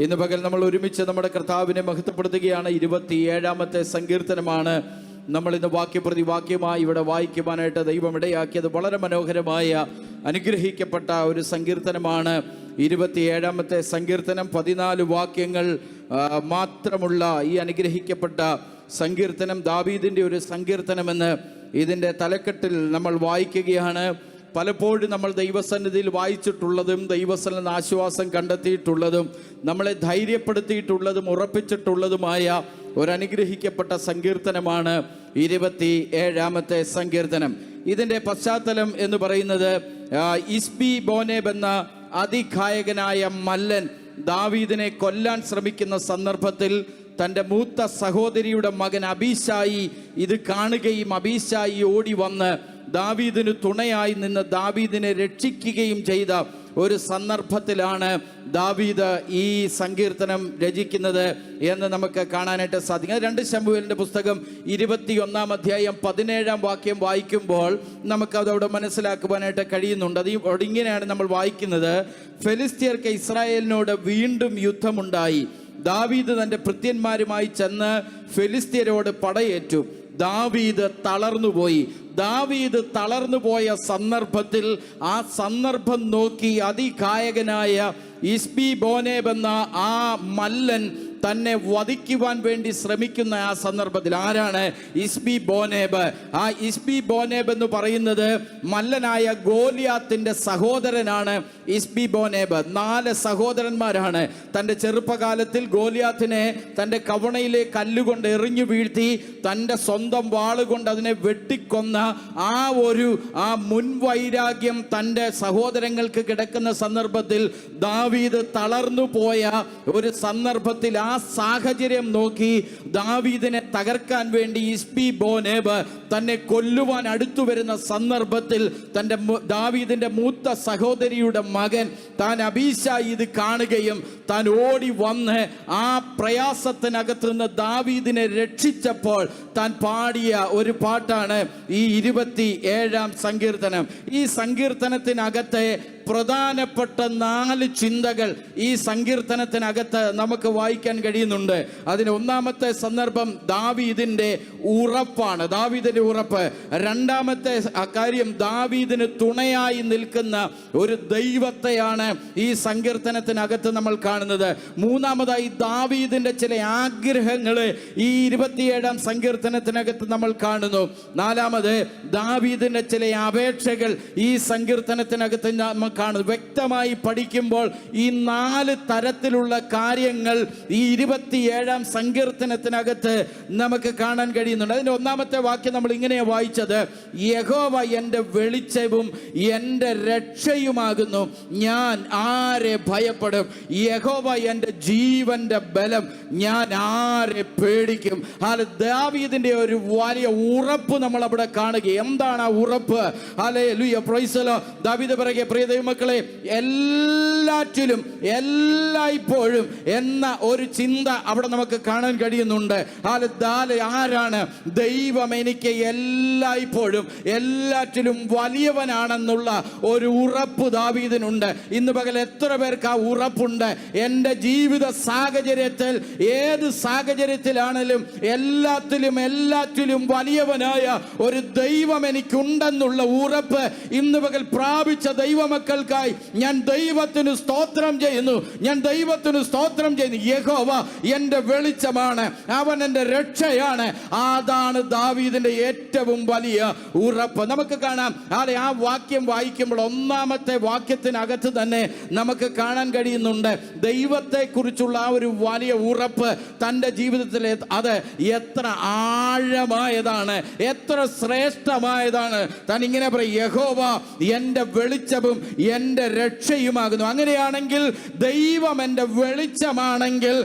ഇന്ന് പകൽ നമ്മൾ ഒരുമിച്ച് നമ്മുടെ കർത്താവിനെ മഹത്വപ്പെടുത്തുകയാണ്. ഇരുപത്തി ഏഴാമത്തെ സങ്കീർത്തനമാണ്. നമ്മൾ ഇന്ന് വാക്യപ്രതി വാക്യമായി ഇവിടെ വായിക്കുവാനായിട്ട് ദൈവം ഇടയാക്കിയത് വളരെ മനോഹരമായ അനുഗ്രഹിക്കപ്പെട്ട ഒരു സങ്കീർത്തനമാണ്. ഇരുപത്തിയേഴാമത്തെ സങ്കീർത്തനം പതിനാല് വാക്യങ്ങൾ മാത്രമുള്ള ഈ അനുഗ്രഹിക്കപ്പെട്ട സങ്കീർത്തനം ദാവീദിന്റെ ഒരു സങ്കീർത്തനമെന്ന് ഇതിന്റെ തലക്കെട്ടിൽ നമ്മൾ വായിക്കുകയാണ്. പലപ്പോഴും നമ്മൾ ദൈവസന്നിധിയിൽ വായിച്ചിട്ടുള്ളതും ദൈവസന്നിധി ആശ്വാസം കണ്ടെത്തിയിട്ടുള്ളതും നമ്മളെ ധൈര്യപ്പെടുത്തിയിട്ടുള്ളതും ഉറപ്പിച്ചിട്ടുള്ളതുമായ ഒരനുഗ്രഹിക്കപ്പെട്ട സങ്കീർത്തനമാണ് ഇരുപത്തി ഏഴാമത്തെ സങ്കീർത്തനം. ഇതിന്റെ പശ്ചാത്തലം എന്ന് പറയുന്നത് ഇസ്ബി ബോനേബ് എന്ന അതിഗായകനായ മല്ലൻ ദാവീദിനെ കൊല്ലാൻ ശ്രമിക്കുന്ന സന്ദർഭത്തിൽ തന്റെ മൂത്ത സഹോദരിയുടെ മകൻ അബീശായി ഇത് കാണുകയും അബീശായി ഓടി വന്ന് ദാവീദിന് തുണയായി നിന്ന് ദാവീദിനെ രക്ഷിക്കുകയും ചെയ്ത ഒരു സന്ദർഭത്തിലാണ് ദാവീദ് ഈ സങ്കീർത്തനം രചിക്കുന്നത് എന്ന് നമുക്ക് കാണാനായിട്ട് സാധിക്കും. രണ്ട് ശംഭുവിന്റെ പുസ്തകം ഇരുപത്തിയൊന്നാം അധ്യായം പതിനേഴാം വാക്യം വായിക്കുമ്പോൾ നമുക്ക് അതവിടെ മനസ്സിലാക്കുവാനായിട്ട് കഴിയുന്നുണ്ട്. അത് ഒടിങ്ങനെയാണ് നമ്മൾ വായിക്കുന്നത്. ഫെലിസ്തീയർക്ക് ഇസ്രായേലിനോട് വീണ്ടും യുദ്ധമുണ്ടായി. ദാവീദ് തന്റെ ഭൃത്യന്മാരുമായി ചെന്ന് ഫെലിസ്തീയരോട് പടയേറ്റു. ദാവീദ് തളർന്നുപോയി. ദാവീദ് തളർന്നുപോയ സന്ദർഭത്തിൽ ആ സന്ദർഭം നോക്കി അതികായകനായ ഇസ്ബി ബോനേബ് എന്ന ആ മല്ലൻ തന്നെ വധിക്കുവാൻ വേണ്ടി ശ്രമിക്കുന്ന ആ സന്ദർഭത്തിൽ ആരാണ് ഇസ്ബി ബോനേബ്? ആ ഇസ്ബി ബോനേബ് എന്ന് പറയുന്നത് മല്ലനായ ഗോലിയാത്തിന്റെ സഹോദരനാണ് ഇസ്ബി ബോനേബ്. നാല് സഹോദരന്മാരാണ്. തന്റെ ചെറുപ്പകാലത്തിൽ ഗോലിയാത്തിനെ തന്റെ കവണയിലെ കല്ലുകൊണ്ട് എറിഞ്ഞു വീഴ്ത്തി തന്റെ സ്വന്തം വാളുകൊണ്ട് അതിനെ വെട്ടിക്കൊന്ന ആ ഒരു ആ മുൻവൈരാഗ്യം തന്റെ സഹോദരങ്ങൾക്ക് കിടക്കുന്ന സന്ദർഭത്തിൽ ദാവീദ് തളർന്നു പോയ ഒരു സന്ദർഭത്തിൽ ആ സാഹചര്യം നോക്കി ദാവീദിനെ തകർക്കാൻ വേണ്ടി ഇസ്ബി ബോനേബ് തന്നെ കൊല്ലുവാൻ അടുത്തു വരുന്ന സന്ദർഭത്തിൽ തന്റെ ദാവീദിന്റെ മൂത്ത സഹോദരിയുടെ മകൻ താൻ അബീശ ഇത് കാണുകയും താൻ ഓടി വന്ന് ആ പ്രയാസത്തിനകത്ത് നിന്ന് ദാവീദിനെ രക്ഷിച്ചപ്പോൾ താൻ പാടിയ ഒരു പാട്ടാണ് ഈ ഇരുപത്തി ഏഴാം സങ്കീർത്തനം. ഈ സങ്കീർത്തനത്തിനകത്തെ പ്രധാനപ്പെട്ട നാല് ചിന്തകൾ ഈ സങ്കീർത്തനത്തിനകത്ത് നമുക്ക് വായിക്കാൻ കഴിയുന്നുണ്ട്. അതിന് ഒന്നാമത്തെ സന്ദർഭം ദാവീദിന്റെ ഉറപ്പാണ്. ദാവീദിന്റെ ഉറപ്പ്. രണ്ടാമത്തെ കാര്യം ദാവീദിന് തുണയായി നിൽക്കുന്ന ഒരു ദൈവത്തെയാണ് ഈ സങ്കീർത്തനത്തിനകത്ത് നമ്മൾ കാണുന്നത്. മൂന്നാമതായി ദാവീദിന്റെ ചില ആഗ്രഹങ്ങൾ ഈ ഇരുപത്തിയേഴാം സങ്കീർത്തനത്തിനകത്ത് നമ്മൾ കാണുന്നു. നാലാമത് ദാവീദിന്റെ ചില അപേക്ഷകൾ ഈ സങ്കീർത്തനത്തിനകത്ത് നമ്മൾ കാണുന്നു വ്യക്തമായി പഠിക്കുമ്പോൾ ഈ നാല് തരത്തിലുള്ള കാര്യങ്ങൾ ഈ ഇരുപത്തിയേഴാം സങ്കീർത്തനത്തിനകത്ത് നമുക്ക് കാണാൻ കഴിയുന്നുണ്ട്. അതിന്റെ ഒന്നാമത്തെ വാക്യം നമ്മൾ ഇങ്ങനെയാണ് വായിച്ചത്. യഹോവ എന്റെ വെളിച്ചവും എന്റെ രക്ഷയുമാകുന്നു. ഞാൻ ആരെ ഭയപ്പെടും? യഹോവ എന്റെ ജീവന്റെ ബലം. ഞാൻ ആരെ പേടിക്കും? അല്ല ദാവീദിന്റെ ഒരു വലിയ ഉറപ്പ് നമ്മൾ അവിടെ കാണുക എന്താണ് ആ ഉറപ്പ്? അല്ലെ ലുയ പ്രൈസലോ ദാവീദ് പിറകെ പ്രിയ ദൈവമക്കളെ എല്ലാറ്റിലും എല്ലായ്പ്പോഴും എന്ന ഒരു ചിന്ത അവിടെ നമുക്ക് കാണാൻ കഴിയുന്നുണ്ട്. ആരാണ്? ദൈവം എനിക്ക് എല്ലായ്പ്പോഴും എല്ലാറ്റിലും വലിയവനാണെന്നുള്ള ഒരു ഉറപ്പ് ദാവീദിനുണ്ട്. ഇന്ന് പകൽ എത്ര പേർക്ക് ആ ഉറപ്പുണ്ട്? എന്റെ ജീവിത സാഹചര്യത്തിൽ ഏത് സാഹചര്യത്തിലാണെങ്കിലും എല്ലാത്തിലും എല്ലാറ്റിലും വലിയവനായ ഒരു ദൈവം എനിക്കുണ്ടെന്നുള്ള ഉറപ്പ് ഇന്ന് പകൽ പ്രാപിച്ച ദൈവമക്കൾക്കായി ഞാൻ ദൈവത്തിന് സ്തോത്രം ചെയ്യുന്നു. ഞാൻ ദൈവത്തിന് സ്തോത്രം ചെയ്യുന്നു. യഹോവ എന്റെ വെളിച്ചമാണ്. അവൻ എന്റെ രക്ഷയാണ്. അതാണ് ദാവീദിന്റെ ഏറ്റവും വലിയ ഉറപ്പ്. നമുക്ക് കാണാം. അതെ ആ വാക്യം വായിക്കുമ്പോൾ ഒന്നാമത്തെ വാക്യത്തിനകത്ത് തന്നെ നമുക്ക് കാണാൻ കഴിയുന്നുണ്ട്. ദൈവത്തെക്കുറിച്ചുള്ള ആ ഒരു വലിയ ഉറപ്പ് തന്റെ ജീവിതത്തിൽ അത് എത്ര ആഴമായതാണ്. എത്ര ശ്രേഷ്ഠമായതാണ്. താൻ ഇങ്ങനെ പറയും യഹോവ എന്റെ വെളിച്ചവും എന്റെ രക്ഷയുമാകുന്നു. അങ്ങനെയാണെങ്കിൽ ദൈവം എന്റെ വെളിച്ചമാണെങ്കിൽ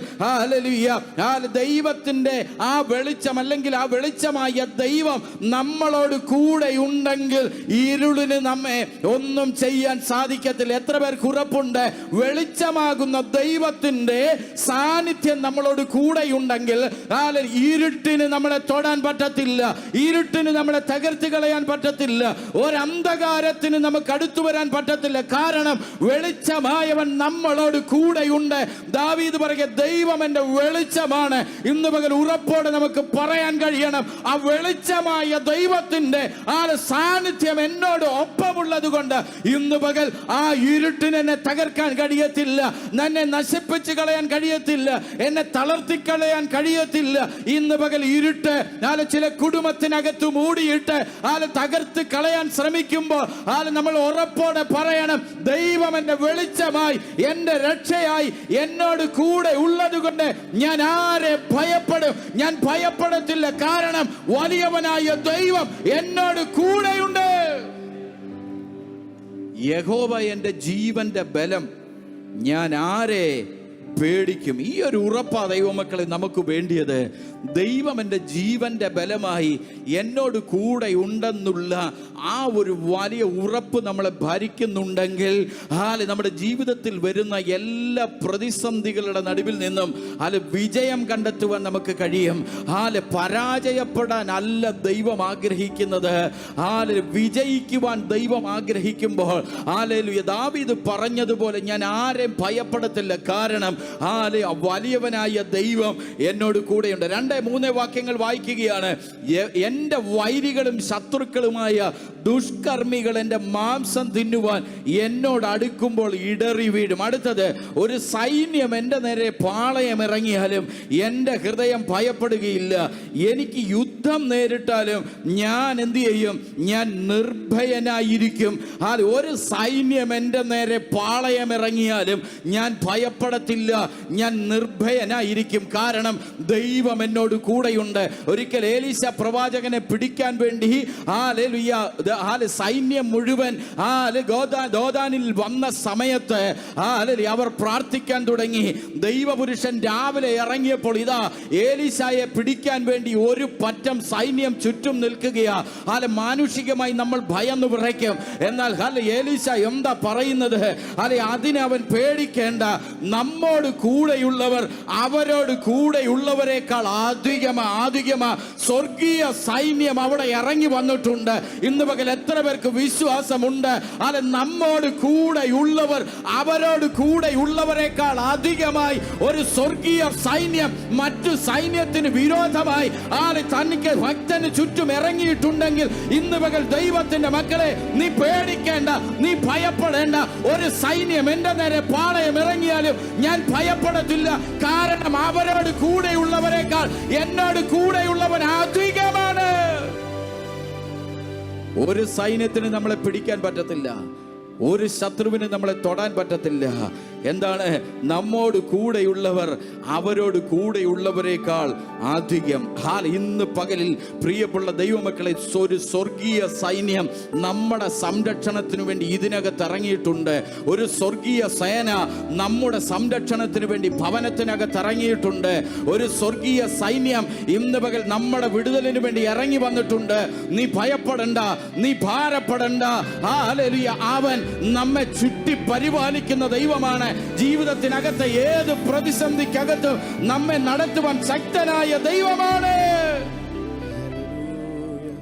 ദൈവത്തിന്റെ ആ വെളിച്ചം അല്ലെങ്കിൽ ആ വെളിച്ചമായ ദൈവം നമ്മളോട് കൂടെ ഉണ്ടെങ്കിൽ ഇരുളിന് നമ്മെ ഒന്നും ചെയ്യാൻ സാധിക്കത്തില്ല. എത്ര പേർക്ക് ഉറപ്പുണ്ട്? വെളിച്ചമാകുന്ന ദൈവത്തിന്റെ സാന്നിധ്യം നമ്മളോട് കൂടെ ഉണ്ടെങ്കിൽ ഇരുട്ടിന് നമ്മളെ തൊടാൻ പറ്റത്തില്ല. ഇരുട്ടിന് നമ്മളെ തകർത്ത് കളയാൻ പറ്റത്തില്ല. ഒരന്ധകാരത്തിന് നമുക്ക് അടുത്തു വരാൻ പറ്റത്തില്ല. ഭയപ്പെടത്തില്ല കാരണം വെളിച്ചമായവൻ നമ്മളോട് കൂടെയുണ്ട്. ദാവീദ് പറയുക ദൈവം എന്റെ വെളിച്ചമാണ്. ഇന്ന് പകൽ ഉറപ്പോടെ നമുക്ക് പറയാൻ കഴിയണം ആ വെളിച്ചമായ ദൈവത്തിന്റെ ആ സാന്നിധ്യം എന്നോട് ഒപ്പമുള്ളത് കൊണ്ട് ഇന്ന് പകൽ ആ ഇരുട്ടിന് എന്നെ തകർക്കാൻ കഴിയത്തില്ല എന്നെ നശിപ്പിച്ച് കളയാൻ കഴിയത്തില്ല എന്നെ തളർത്തിക്കളയാൻ കഴിയത്തില്ല. ഇന്ന് പകൽ ഇരുട്ട് ആൽ ചില കുടുംബത്തിനകത്ത് മൂടിയിട്ട് ആൽ തകർത്ത് കളയാൻ ശ്രമിക്കുമ്പോൾ ആൽ നമ്മൾ ഉറപ്പോടെ പറയണം ദൈവം എന്റെ വെളിച്ചമായി എന്റെ രക്ഷയായി എന്നോട് കൂടെ ഉള്ളത് കൊണ്ട് ഞാൻ ആരെ ഭയപ്പെടും? ഞാൻ ഭയപ്പെടത്തില്ല. കാരണം വലിയവനായ ദൈവം എന്നോട് കൂടെയുണ്ട്. യഹോവ എന്റെ ജീവന്റെ ബലം. ഞാൻ ആരെ പേടിക്കും? ഈ ഒരു ഉറപ്പാ ദൈവമക്കളെ നമുക്ക് വേണ്ടിയത്. ദൈവം എന്റെ ജീവന്റെ ബലമായി എന്നോട് കൂടെ ഉണ്ടെന്നുള്ള ആ ഒരു വലിയ ഉറപ്പ് നമ്മളെ ഭരിക്കുന്നുണ്ടെങ്കിൽ ഹാൽ നമ്മുടെ ജീവിതത്തിൽ വരുന്ന എല്ലാ പ്രതിസന്ധികളുടെ നടുവിൽ നിന്നും ഹാൽ വിജയം കണ്ടെത്തുവാൻ നമുക്ക് കഴിയും. ഹാൽ പരാജയപ്പെടാൻ അല്ല ദൈവം ആഗ്രഹിക്കുന്നത്. ആൽ വിജയിക്കുവാൻ ദൈവം ആഗ്രഹിക്കുമ്പോൾ ആലേലു ദാവീദ് പറഞ്ഞതുപോലെ ഞാൻ ആരെയും ഭയപ്പെടത്തില്ല. കാരണം ആലെ വലിയവനായ ദൈവം എന്നോട് കൂടെയുണ്ട്. രണ്ട് മൂന്ന് വാക്യങ്ങൾ വായിക്കുകയാണ്. എന്റെ വൈരികളും ശത്രുക്കളുമായ ദുഷ്കർമ്മികൾ എന്റെ മാംസം തിന്നുവാൻ എന്നോട് അടുക്കുമ്പോൾ ഇടറി വീടും അടുത്തത് ഒരു സൈന്യം എന്റെ നേരെ പാളയം ഇറങ്ങിയാലും എന്റെ ഹൃദയം ഭയപ്പെടുകയില്ല. എനിക്ക് യുദ്ധം നേരിട്ടാലും ഞാൻ എന്തു ചെയ്യും? ഞാൻ നിർഭയനായിരിക്കും. ആ ഒരു സൈന്യം എന്റെ നേരെ പാളയം ഇറങ്ങിയാലും ഞാൻ ഭയപ്പെടത്തില്ല. ഞാൻ നിർഭയനായിരിക്കും. കാരണം ദൈവം എന്നോട് കൂടെയുണ്ട്. ഒരിക്കൽ ഏലീശ പ്രവാചകനെ പിടിക്കാൻ വേണ്ടി ആ ലേലുയ്യ ആ സൈന്യം മുഴുവൻ ആ ഗോദാ ദോദാനിൽ വന്ന സമയത്ത് ആ അവർ പ്രാർത്ഥിക്കാൻ തുടങ്ങി. ദൈവപുരുഷൻ രാവിലെ ഇറങ്ങിയപ്പോൾ ഇതാ ഏലീശായെ പിടിക്കാൻ വേണ്ടി ഒരു പറ്റം സൈന്യം ചുറ്റും നിൽക്കുകയാ. അല്ല മാനുഷികമായി നമ്മൾ ഭയന്ന് വിറയ്ക്കും. എന്നാൽ അല്ല ഏലീശ എന്താ പറയുന്നത്? അല്ലെ അതിനെ അവൻ പേടിക്കേണ്ട. നമ്മോട് കൂടെയുള്ളവർ അവരോട് കൂടെയുള്ളവരെക്കാൾ ആധികമാ ആധികമാ സ്വർഗീയ സൈന്യം അവിടെ ഇറങ്ങി വന്നിട്ടുണ്ട്. ഇന്ന് പകൽ എത്ര പേർക്ക് വിശ്വാസമുണ്ട്? അത് നമ്മോട് കൂടെയുള്ളവർ അവരോട് കൂടെ കൂടെയുള്ളവരെക്കാൾ അധികമായി ഒരു സ്വർഗീയ സൈന്യം മറ്റു സൈന്യത്തിന് വിരോധമായി ആര് തനിക്ക് ഭക്തന് ചുറ്റും ഇറങ്ങിയിട്ടുണ്ടെങ്കിൽ ഇന്ന് പകൽ ദൈവത്തിന്റെ മക്കളെ നീ പേടിക്കേണ്ട നീ ഭയപ്പെടേണ്ട. ഒരു സൈന്യം എന്റെ നേരെ പാളയം ഇറങ്ങിയാലും ഞാൻ ഭയപ്പെടത്തില്ല. കാരണം അവരോട് കൂടെയുള്ളവരെക്കാൾ എന്നോട് കൂടെയുള്ളവൻ അധികമാണ് ഒരു സൈന്യത്തിന് നമ്മളെ പിടിക്കാൻ പറ്റത്തില്ല. ഒരു ശത്രുവിന് നമ്മളെ തൊടാൻ പറ്റത്തില്ല. എന്താണ്? നമ്മോട് കൂടെയുള്ളവർ അവരോട് കൂടെയുള്ളവരെക്കാൾ അധികം. ഹാൽ ഇന്ന് പകലിൽ പ്രിയപ്പെട്ട ദൈവമക്കളെ ഒരു സ്വർഗീയ സൈന്യം നമ്മുടെ സംരക്ഷണത്തിന് വേണ്ടി ഇതിനകത്ത് ഇറങ്ങിയിട്ടുണ്ട്. ഒരു സ്വർഗീയ സേന നമ്മുടെ സംരക്ഷണത്തിന് വേണ്ടി ഭവനത്തിനകത്ത് ഇറങ്ങിയിട്ടുണ്ട്. ഒരു സ്വർഗീയ സൈന്യം ഇന്ന് പകൽ നമ്മുടെ വിടുതലിന് വേണ്ടി ഇറങ്ങി വന്നിട്ടുണ്ട്. നീ ഭയപ്പെടണ്ട നീ ഭാരപ്പെടണ്ട. ആ. അവൻ നമ്മെ ചുറ്റി പരിപാലിക്കുന്ന ദൈവമാണ്. ജീവിതത്തിനകത്ത് ഏത് പ്രതിസന്ധിക്കകത്തും നമ്മെ നടത്തുവാൻ ശക്തനായ ദൈവമാണ്.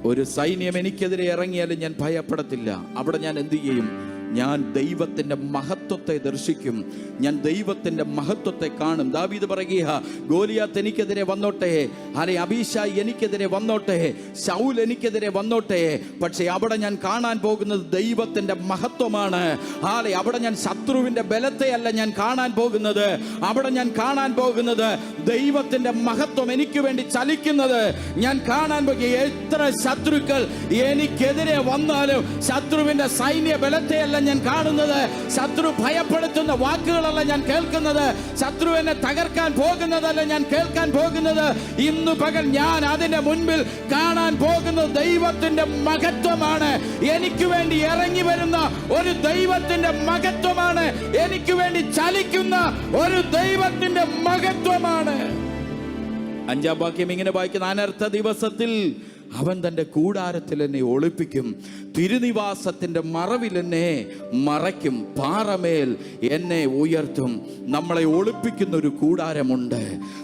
ഒരു സൈന്യം എനിക്കെതിരെ ഇറങ്ങിയാലും ഞാൻ ഭയപ്പെടത്തില്ല. അവിടെ ഞാൻ എന്തു ചെയ്യും? ഞാൻ ദൈവത്തിന്റെ മഹത്വത്തെ ദർശിക്കും. ഞാൻ ദൈവത്തിന്റെ മഹത്വത്തെ കാണും. ദാവീദ് പറയുക ഗോലിയാത്ത് എനിക്കെതിരെ വന്നോട്ടെ. അല്ലെ അബീഷായ് എനിക്കെതിരെ വന്നോട്ടെ. ശൗൽ എനിക്കെതിരെ വന്നോട്ടെ. പക്ഷേ അവിടെ ഞാൻ കാണാൻ പോകുന്നത് ദൈവത്തിന്റെ മഹത്വമാണ്. ആലെ അവിടെ ഞാൻ ശത്രുവിന്റെ ബലത്തെയല്ല ഞാൻ കാണാൻ പോകുന്നത്. അവിടെ ഞാൻ കാണാൻ പോകുന്നത് ദൈവത്തിന്റെ മഹത്വം എനിക്ക് വേണ്ടി ചലിക്കുന്നത്. ഞാൻ കാണാൻ പോകുക എത്ര ശത്രുക്കൾ എനിക്കെതിരെ വന്നാലും ശത്രുവിന്റെ സൈന്യ ബലത്തെയല്ല ഞാൻ കാണുന്നത്. ശത്രു ഭയപ്പെടുത്തുന്ന വാക്കുകളല്ല ഞാൻ കേൾക്കുന്നത്. ശത്രു എന്നെ തകർക്കാൻ പോകുന്നതല്ല ഞാൻ കേൾക്കാൻ പോകുന്നത്. ഇന്ന് പകൽ ഞാൻ അതിന്റെ മുൻപിൽ കാണാൻ പോകുന്നത് ദൈവത്തിന്റെ മഹത്വമാണ്. എനിക്ക് വേണ്ടി ഇറങ്ങി വരുന്ന ഒരു ദൈവത്തിന്റെ മഹത്വമാണ്. എനിക്ക് വേണ്ടി ചലിക്കുന്ന ഒരു ദൈവത്തിന്റെ മഹത്വമാണ്. അഞ്ചാം വാക്യം ഇങ്ങനെ വായിക്കുന്ന. അനർത്ഥ ദിവസത്തിൽ അവൻ തന്റെ കൂടാരത്തിൽ എന്നെ ഒളിപ്പിക്കും തിരുനിവാസത്തിന്റെ മറവിൽ എന്നെ മറയ്ക്കും പാറമേൽ എന്നെ ഉയർത്തും. നമ്മളെ ഒളിപ്പിക്കുന്ന ഒരു കൂടാരമുണ്ട്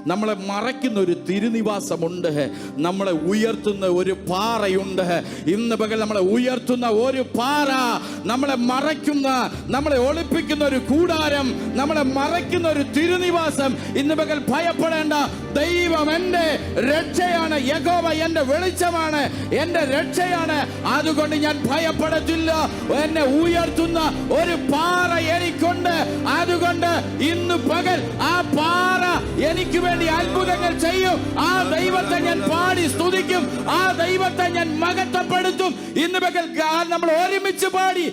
നമ്മളെ മറയ്ക്കുന്ന ഒരു തിരുനിവാസമുണ്ട് നമ്മളെ ഉയർത്തുന്ന ഒരു പാറയുണ്ട്. ഇന്ന് പകൽ നമ്മളെ ഉയർത്തുന്ന ഒരു പാറ നമ്മളെ മറയ്ക്കുന്ന നമ്മളെ ഒളിപ്പിക്കുന്ന ഒരു കൂടാരം നമ്മളെ മറയ്ക്കുന്ന ഒരു തിരുനിവാസം. ഇന്ന് പകൽ ഭയപ്പെടേണ്ട ദൈവം എന്റെ രക്ഷയാണ്. യഗോവ എന്റെ വെളിച്ചമാണ്. എന്റെ രക്ഷയാണ്. അതുകൊണ്ട് ഞാൻ ഭയപ്പെടത്തില്ല. എന്നെ ഉയർത്തുന്ന ഒരു പാറ എനിക്കുണ്ട്. അതുകൊണ്ട് ഇന്ന് പകൽ ആ പാറ എനിക്ക് വേണ്ടി അത്ഭുതങ്ങൾ ചെയ്യും. ആ ദൈവത്തെ ഞാൻ പാടി സ്തുതിക്കും. ആ ദൈവത്തെ ഞാൻ മകത്തപ്പെടുത്തും ഇന്ന് പകൽ നമ്മൾ ഒരുമിച്ച് പാടി.